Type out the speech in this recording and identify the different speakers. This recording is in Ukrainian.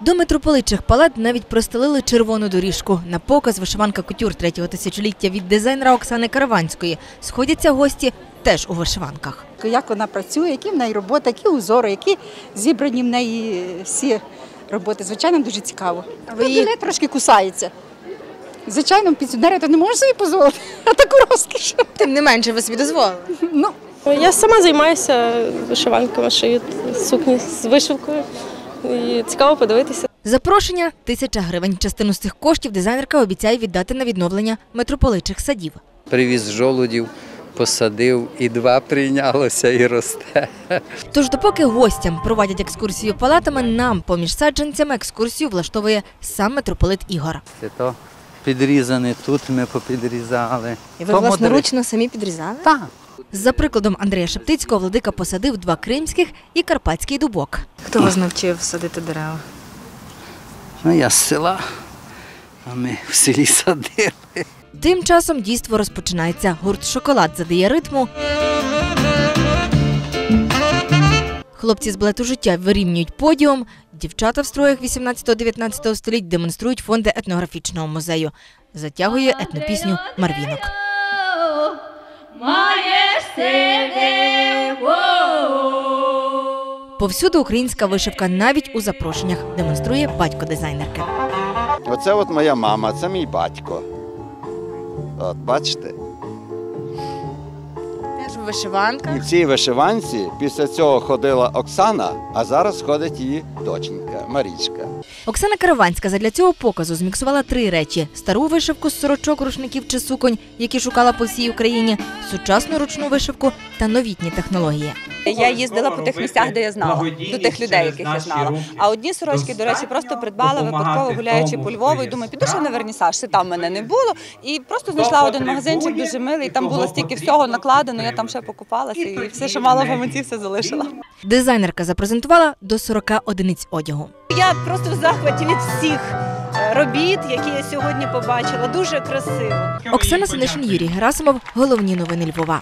Speaker 1: До митрополичих палат навіть простелили червону доріжку. На показ вишиванка кутюр третього тисячоліття від дизайнера Оксани Караванської. Сходяться гості теж у вишиванках.
Speaker 2: як вона працює, які в неї роботи, які узори, які зібрані в неї всі роботи. Звичайно, дуже цікаво.
Speaker 1: Ви її-
Speaker 2: трошки кусається. Звичайно, пенсіонери то не можуть собі дозволити, а таку розкіш.
Speaker 1: Тим не менше ви собі дозволили.
Speaker 2: Ну,
Speaker 3: Я сама займаюся вишиванками, шию сукні з вишивкою. І цікаво подивитися.
Speaker 1: Запрошення тисяча гривень. Частину з цих коштів дизайнерка обіцяє віддати на відновлення митрополичих садів.
Speaker 4: Привіз жолудів, посадив, і два прийнялося і росте.
Speaker 1: Тож, допоки гостям проводять екскурсію палатами, нам поміж саджанцями екскурсію влаштовує сам митрополит Ігор.
Speaker 4: Це то підрізане, тут ми попідрізали.
Speaker 1: І
Speaker 4: ви власноручно
Speaker 1: самі підрізали?
Speaker 4: Так.
Speaker 1: За прикладом Андрія Шептицького, владика посадив два кримських і карпатський дубок.
Speaker 5: Хто вас навчив садити дерева?
Speaker 4: Ну, я з села, а ми в селі садили.
Speaker 1: Тим часом дійство розпочинається. Гурт шоколад задає ритму. Хлопці з балету життя вирівнюють подіум. Дівчата в строях 18-19 століть демонструють фонди етнографічного музею. Затягує етнопісню Марвінок. Повсюду українська вишивка навіть у запрошеннях демонструє батько дизайнерки.
Speaker 6: Оце от моя мама, це мій батько. От, бачите?
Speaker 1: Вишиванка.
Speaker 6: І в цій вишиванці після цього ходила Оксана, а зараз ходить її доченька Марічка.
Speaker 1: Оксана Караванська задля цього показу зміксувала три речі: стару вишивку з сорочок, рушників чи суконь, які шукала по всій Україні, сучасну ручну вишивку та новітні технології.
Speaker 7: Я їздила по тих місцях, де я знала, до тих людей, яких я знала. А одні сорочки, до речі, просто придбала випадково гуляючи по Львову. І думаю, піду ще на вернісаж, ще там мене не було. І просто знайшла один магазинчик дуже милий. Там було стільки всього накладено. Я там ще покупалася і все, що мала в гаманці, все залишила.
Speaker 1: Дизайнерка запрезентувала до 40 одиниць одягу.
Speaker 7: Я просто в захваті від всіх е, робіт, які я сьогодні побачила. Дуже красиво.
Speaker 1: Оксана Синишин, Юрій Герасимов. Головні новини Львова.